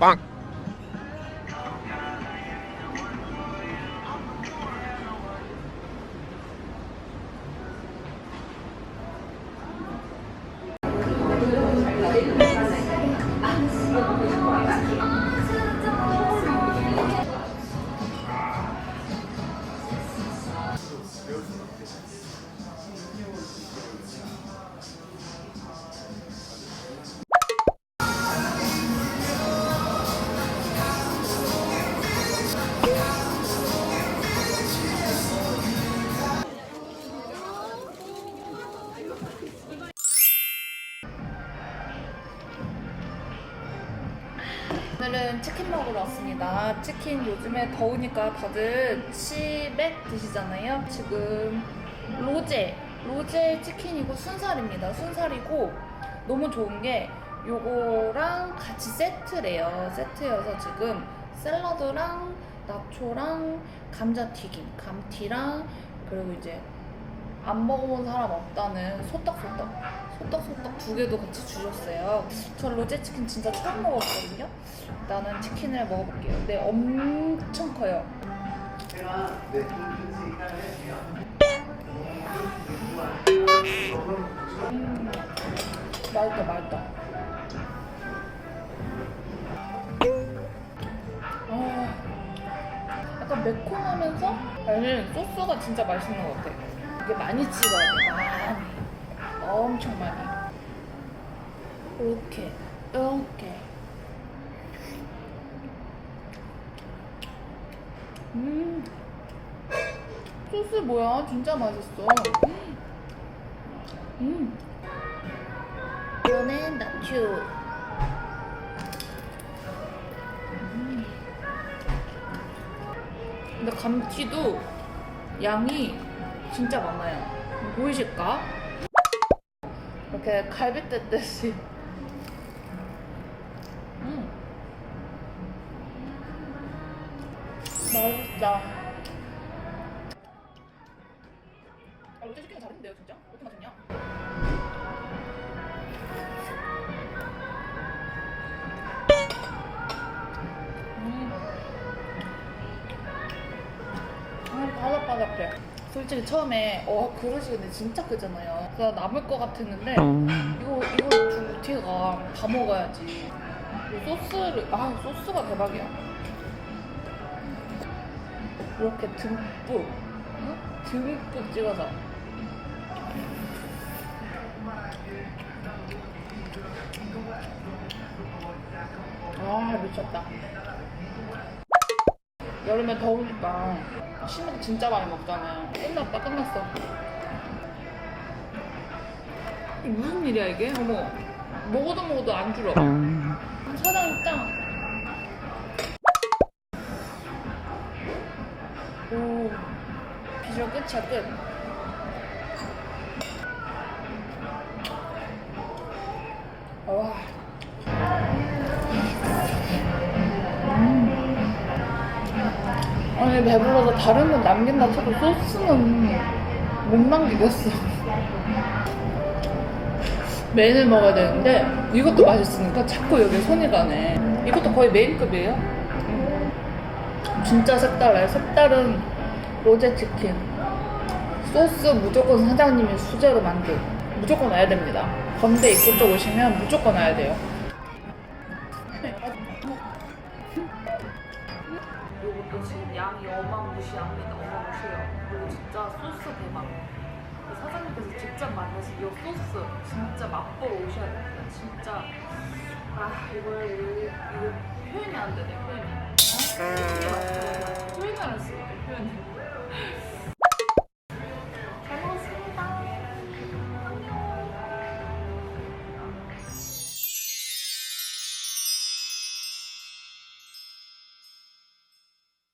Bonk. 오늘은 치킨 먹으러 왔습니다. 치킨 요즘에 더우니까 다들 치맥 드시잖아요. 지금 로제, 로제 치킨이고 순살입니다. 순살이고 너무 좋은 게 요거랑 같이 세트래요. 세트여서 지금 샐러드랑 나초랑 감자튀김, 감튀랑 그리고 이제 안 먹어본 사람 없다는 소떡소떡 소떡소떡 두 개도 같이 주셨어요. 저 로제 치킨 진짜 처음 먹었거든요. 일단은 치킨을 먹어볼게요. 근데 엄청 커요. 음, 맛있다 맛있다. 아, 약간 매콤하면서 아니 소스가 진짜 맛있는 것 같아 이게 많이 찍어야 돼. 많이 엄청 많이. 이렇게 이렇게 음. 소스 뭐야? 진짜 맛있어. 음. 이거는 나초. 음. 근데 감튀도 양이 진짜 많아요 보이실까? 이렇게 갈비 뜯듯이 음. 맛있다 아, 로제 치킨 잘했는데요 진짜? 어떻게 맛있냐? 음. 아, 바삭바삭해. 솔직히 처음에 어 그릇이 근데 진짜 크잖아요. 그래서 남을 것 같았는데 이거 이거 두 개가 다 먹어야지. 이 소스를 아 소스가 대박이야. 이렇게 듬뿍 응? 듬뿍 찍어서. 아 미쳤다. 여름에 더우니까 치맥 진짜 많이 먹잖아요. 끝났다, 끝났어. 무슨 일이야, 이게? 어머. 먹어도 먹어도 안 줄어. 사장 짱. 오. 비주얼 끝이야, 끝. 아니 배불러서 다른 건 남긴다 쳐도 소스는 못 남기겠어. 메인을 먹어야 되는데 이것도 맛있으니까 자꾸 여기 손이 가네. 이것도 거의 메인급이에요? 진짜 색달라요 색다른 로제 치킨. 소스 무조건 사장님이 수제로 만든 무조건 와야 됩니다. 건대 입구 쪽 오시면 무조건 와야 돼요 요것도 지금 양이 어마무시합니다. 어마무시해요. 그리고 진짜 소스 대박. 이 사장님께서 직접 만드신 이 소스 진짜 맛보러 오셔야 됩니다. 진짜 아 이걸 이거, 이거 표현이 안 되네 표현이. 어? 표현이 안 돼. 표현이.